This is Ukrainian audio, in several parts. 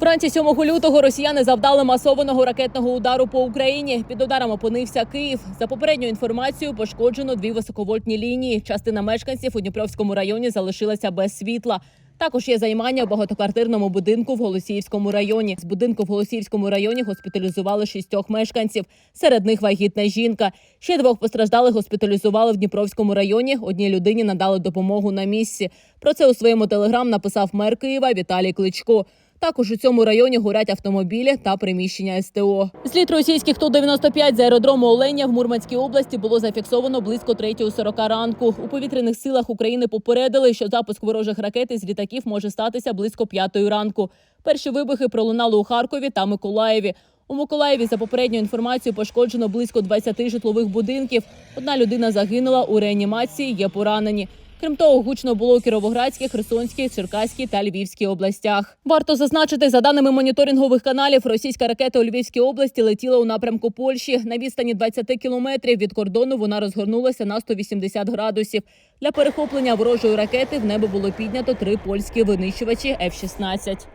Вранці 7 лютого росіяни завдали масованого ракетного удару по Україні. Під ударом опинився Київ. За попередньою інформацією, пошкоджено дві високовольтні лінії. Частина мешканців у Дніпровському районі залишилася без світла. Також є займання у багатоквартирному будинку в Голосіївському районі. З будинку в Голосіївському районі госпіталізували шістьох мешканців. Серед них вагітна жінка. Ще двох постраждалих госпіталізували в Дніпровському районі. Одній людині надали допомогу на місці. Про це у своєму телеграм написав мер Києва Віталій Кличко. Також у цьому районі горять автомобілі та приміщення СТО. Слід російських Ту-95 з аеродрому Оленя в Мурманській області було зафіксовано близько 3.40 ранку. У повітряних силах України попередили, що запуск ворожих ракет із літаків може статися близько 5 ранку. Перші вибухи пролунали у Харкові та Миколаєві. У Миколаєві за попередньою інформацією пошкоджено близько 20 житлових будинків. Одна людина загинула у реанімації, є поранені. Крім того, гучно було у Кіровоградській, Херсонській, Черкаській та Львівській областях. Варто зазначити, за даними моніторингових каналів, російська ракета у Львівській області летіла у напрямку Польщі. На відстані 20 кілометрів від кордону вона розгорнулася на 180 градусів. Для перехоплення ворожої ракети в небо було піднято три польські винищувачі F-16.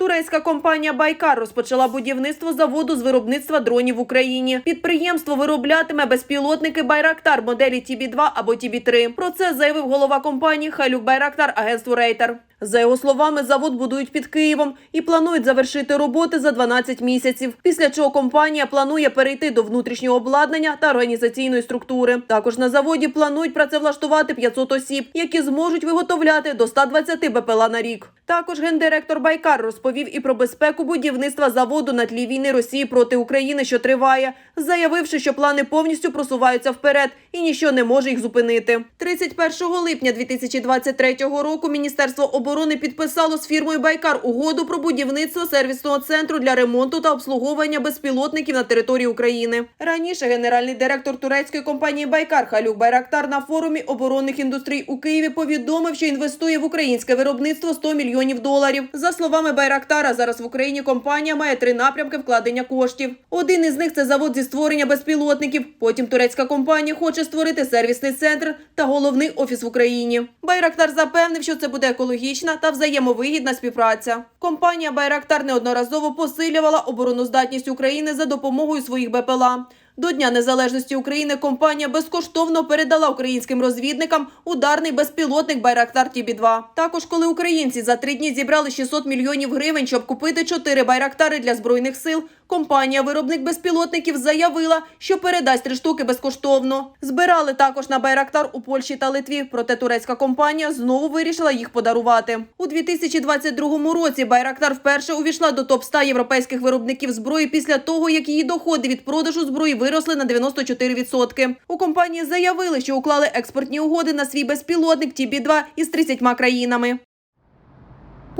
Турецька компанія Байкар розпочала будівництво заводу з виробництва дронів в Україні. Підприємство вироблятиме безпілотники Байрактар моделі TB2 або TB3. Про це заявив голова компанії Халюк Байрактар агентству Рейтер. За його словами, завод будують під Києвом і планують завершити роботи за 12 місяців. Після чого компанія планує перейти до внутрішнього обладнання та організаційної структури. Також на заводі планують працевлаштувати 500 осіб, які зможуть виготовляти до 120 БПЛА на рік. Також гендиректор Байкар розповів і про безпеку будівництва заводу на тлі війни Росії проти України, що триває, заявивши, що плани повністю просуваються вперед і ніщо не може їх зупинити. 31 липня 2023 року Міністерство оборони підписало з фірмою Байкар угоду про будівництво сервісного центру для ремонту та обслуговування безпілотників на території України. Раніше генеральний директор турецької компанії Байкар Халюк Байрактар на форумі оборонних індустрій у Києві повідомив, що інвестує в українське виробництво 100 мільйонів доларів. За словами Байрактара, зараз в Україні компанія має три напрямки вкладення коштів. Один із них це завод зі створення безпілотників. Потім турецька компанія хоче створити сервісний центр та головний офіс в Україні. Байрактар запевнив, що це буде екологічна та взаємовигідна співпраця. Компанія Байрактар неодноразово посилювала обороноздатність України за допомогою своїх БПЛА. До Дня Незалежності України компанія безкоштовно передала українським розвідникам ударний безпілотник Байрактар Тібі-2. Також, коли українці за три дні зібрали 600 мільйонів гривень, щоб купити чотири байрактари для збройних сил, компанія-виробник безпілотників заявила, що передасть три штуки безкоштовно. Збирали також на байрактар у Польщі та Литві, проте турецька компанія знову вирішила їх подарувати. У 2022 році байрактар вперше увійшла до топ 100 європейських виробників зброї після того, як її доходи від продажу зброї виросли на 94%. У компанії заявили, що уклали експортні угоди на свій безпілотник TB2 із 30 країнами.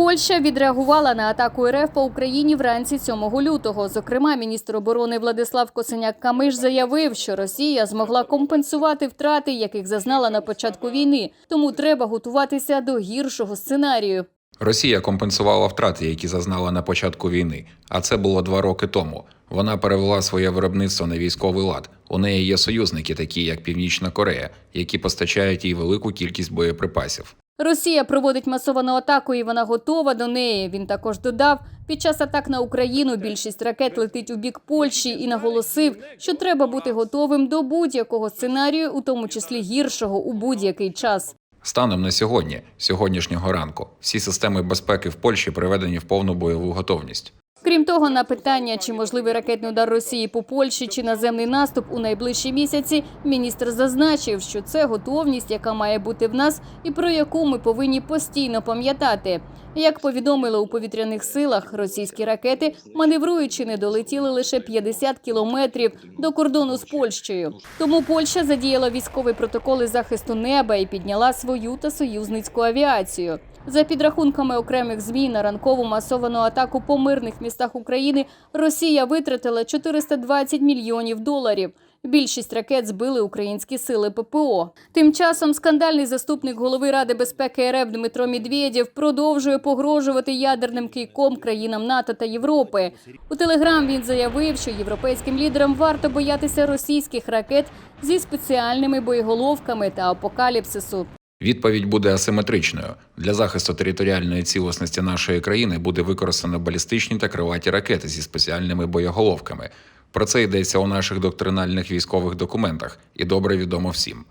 Польща відреагувала на атаку РФ по Україні вранці 7 лютого. Зокрема, міністр оборони Владислав Косиняк-Камиш заявив, що Росія змогла компенсувати втрати, яких зазнала на початку війни. Тому треба готуватися до гіршого сценарію. Росія компенсувала втрати, які зазнала на початку війни, а це було два роки тому. Вона перевела своє виробництво на військовий лад. У неї є союзники, такі як Північна Корея, які постачають їй велику кількість боєприпасів. Росія проводить масовану атаку, і вона готова до неї. Він також додав, під час атак на Україну більшість ракет летить у бік Польщі і наголосив, що треба бути готовим до будь-якого сценарію, у тому числі гіршого у будь-який час. Станом на сьогодні, сьогоднішнього ранку, всі системи безпеки в Польщі приведені в повну бойову готовність. Крім того, на питання, чи можливий ракетний удар Росії по Польщі чи наземний наступ у найближчі місяці, міністр зазначив, що це готовність, яка має бути в нас, і про яку ми повинні постійно пам'ятати. Як повідомили у повітряних силах, російські ракети, маневруючи, не долетіли лише 50 кілометрів до кордону з Польщею. Тому Польща задіяла військові протоколи захисту неба і підняла свою та союзницьку авіацію. За підрахунками окремих ЗМІ на ранкову масовану атаку по мирних містах України Росія витратила 420 мільйонів доларів. Більшість ракет збили українські сили ППО. Тим часом скандальний заступник голови Ради безпеки РФ Дмитро Медведєв продовжує погрожувати ядерним кийком країнам НАТО та Європи. У телеграм він заявив, що європейським лідерам варто боятися російських ракет зі спеціальними боєголовками та апокаліпсису. Відповідь буде асиметричною. Для захисту територіальної цілісності нашої країни буде використано балістичні та криваті ракети зі спеціальними боєголовками. Про це йдеться у наших доктринальних військових документах і добре відомо всім.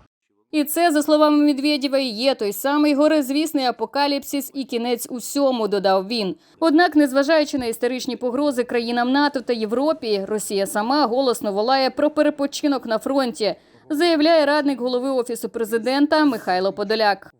І це, за словами Медведєва, є той самий горизвісний апокаліпсис і кінець усьому, додав він. Однак, незважаючи на історичні погрози країнам НАТО та Європі, Росія сама голосно волає про перепочинок на фронті, заявляє радник голови офісу президента Михайло Подоляк.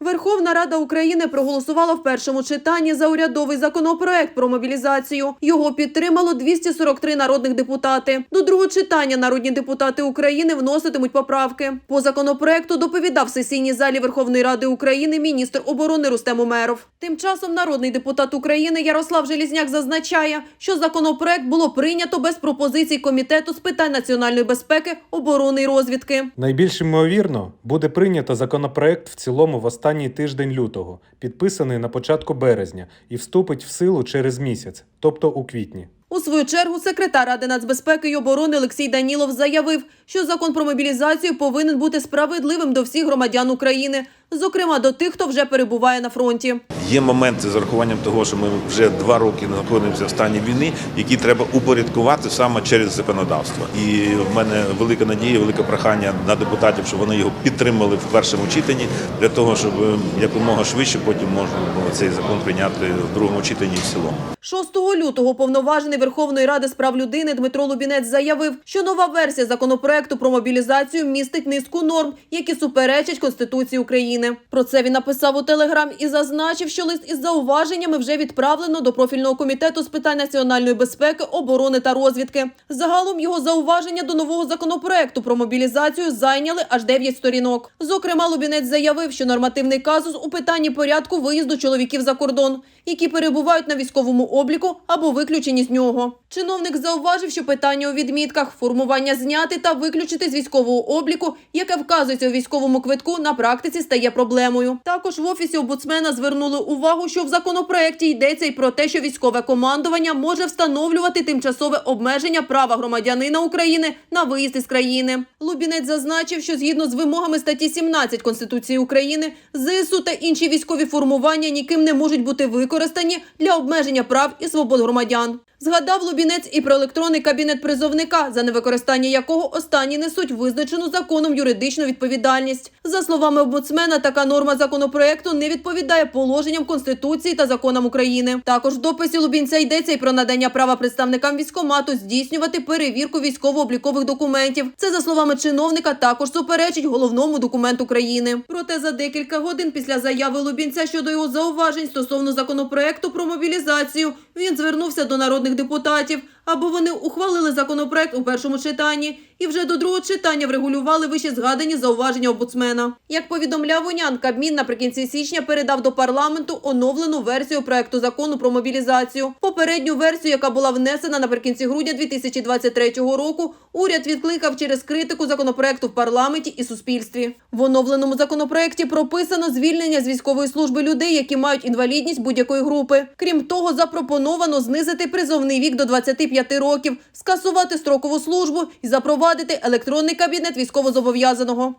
Верховна Рада України проголосувала в першому читанні за урядовий законопроект про мобілізацію. Його підтримало 243 народних депутати. До другого читання народні депутати України вноситимуть поправки. По законопроекту доповідав в сесійній залі Верховної Ради України міністр оборони Рустем Умеров. Тим часом народний депутат України Ярослав Желізняк зазначає, що законопроект було прийнято без пропозицій комітету з питань національної безпеки, оборони і розвідки. Найбільш ймовірно буде прийнято законопроект в цілому в останній тиждень лютого, підписаний на початку березня, і вступить в силу через місяць, тобто у квітні. У свою чергу секретар Ради нацбезпеки і оборони Олексій Данілов заявив, що закон про мобілізацію повинен бути справедливим до всіх громадян України, зокрема до тих, хто вже перебуває на фронті. Є моменти з урахуванням того, що ми вже два роки знаходимося в стані війни, які треба упорядкувати саме через законодавство. І в мене велика надія, велике прохання на депутатів, щоб вони його підтримали в першому читанні, для того, щоб е, якомога швидше потім можна було цей закон прийняти в другому читанні і в цілому. 6 лютого повноважений Верховної Ради з прав людини Дмитро Лубінець заявив, що нова версія законопроекту про мобілізацію містить низку норм, які суперечать Конституції України. Про це він написав у телеграм і зазначив, що лист із зауваженнями вже відправлено до профільного комітету з питань національної безпеки, оборони та розвідки. Загалом його зауваження до нового законопроекту про мобілізацію зайняли аж 9 сторінок. Зокрема, Лубінець заявив, що нормативний казус у питанні порядку виїзду чоловіків за кордон, які перебувають на військовому обліку або виключені з нього. Чиновник зауважив, що питання у відмітках формування зняти та виключити з військового обліку, яке вказується у військовому квитку, на практиці стає проблемою. Також в офісі омбудсмена звернули увагу, що в законопроекті йдеться й про те, що військове командування може встановлювати тимчасове обмеження права громадянина України на виїзд із країни. Лубінець зазначив, що згідно з вимогами статті 17 Конституції України, ЗСУ та інші військові формування ніким не можуть бути використані для обмеження прав і свобод громадян. Згадав Лубінець і про електронний кабінет призовника, за невикористання якого останні несуть визначену законом юридичну відповідальність. За словами омбудсмена, така норма законопроекту не відповідає положенням Конституції та законам України. Також в дописі Лубінця йдеться і про надання права представникам військомату здійснювати перевірку військово-облікових документів. Це за словами чиновника також суперечить головному документу країни. Проте за декілька годин після заяви Лубінця щодо його зауважень стосовно законопроекту про мобілізацію, він звернувся до народних депутатів, аби вони ухвалили законопроект у першому читанні і вже до другого читання врегулювали вище згадані зауваження омбудсмена. Як повідомляв Унян, Кабмін наприкінці січня передав до парламенту оновлену версію проекту закону про мобілізацію. Попередню версію, яка була внесена наприкінці грудня 2023 року, уряд відкликав через критику законопроекту в парламенті і суспільстві. В оновленому законопроекті прописано звільнення з військової служби людей, які мають інвалідність будь-якої групи. Крім того, запропоновано знизити призовний вік до 25 років, скасувати строкову службу і запровадити електронний кабінет військовозобов'язаного.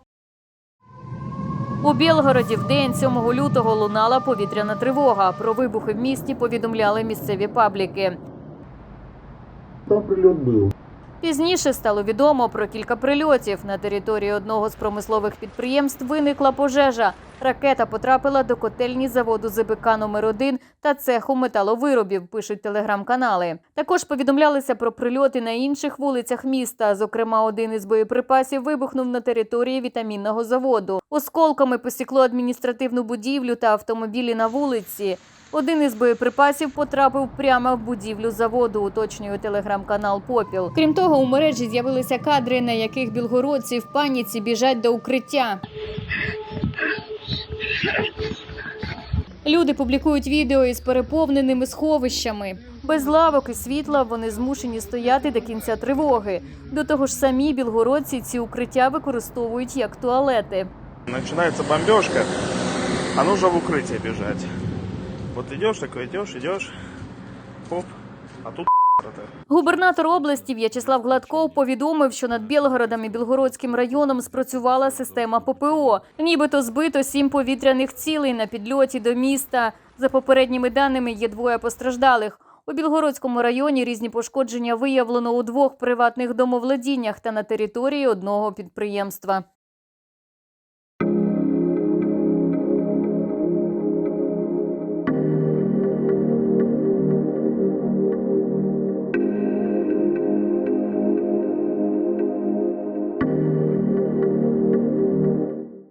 У Білгороді в день 7 лютого лунала повітряна тривога. Про вибухи в місті повідомляли місцеві пабліки. Там прильот був. Пізніше стало відомо про кілька прильотів. На території одного з промислових підприємств виникла пожежа. Ракета потрапила до котельні заводу ЗБК номер 1 та цеху металовиробів. Пишуть телеграм-канали. Також повідомлялися про прильоти на інших вулицях міста. Зокрема, один із боєприпасів вибухнув на території вітамінного заводу. Осколками посікло адміністративну будівлю та автомобілі на вулиці. Один із боєприпасів потрапив прямо в будівлю заводу, уточнює телеграм-канал Попіл. Крім того, у мережі з'явилися кадри, на яких білгородці в паніці біжать до укриття. Люди публікують відео із переповненими сховищами. Без лавок і світла вони змушені стояти до кінця тривоги. До того ж, самі білгородці ці укриття використовують як туалети. Начинается бомбежка, а нужно в укрытие бежать. Вот идешь такой, идешь, идешь, хоп, а тут. Губернатор області В'ячеслав Гладков повідомив, що над Білгородом і Білгородським районом спрацювала система ППО. Нібито збито сім повітряних цілей на підльоті до міста. За попередніми даними є двоє постраждалих. У Білгородському районі різні пошкодження виявлено у двох приватних домовладіннях та на території одного підприємства.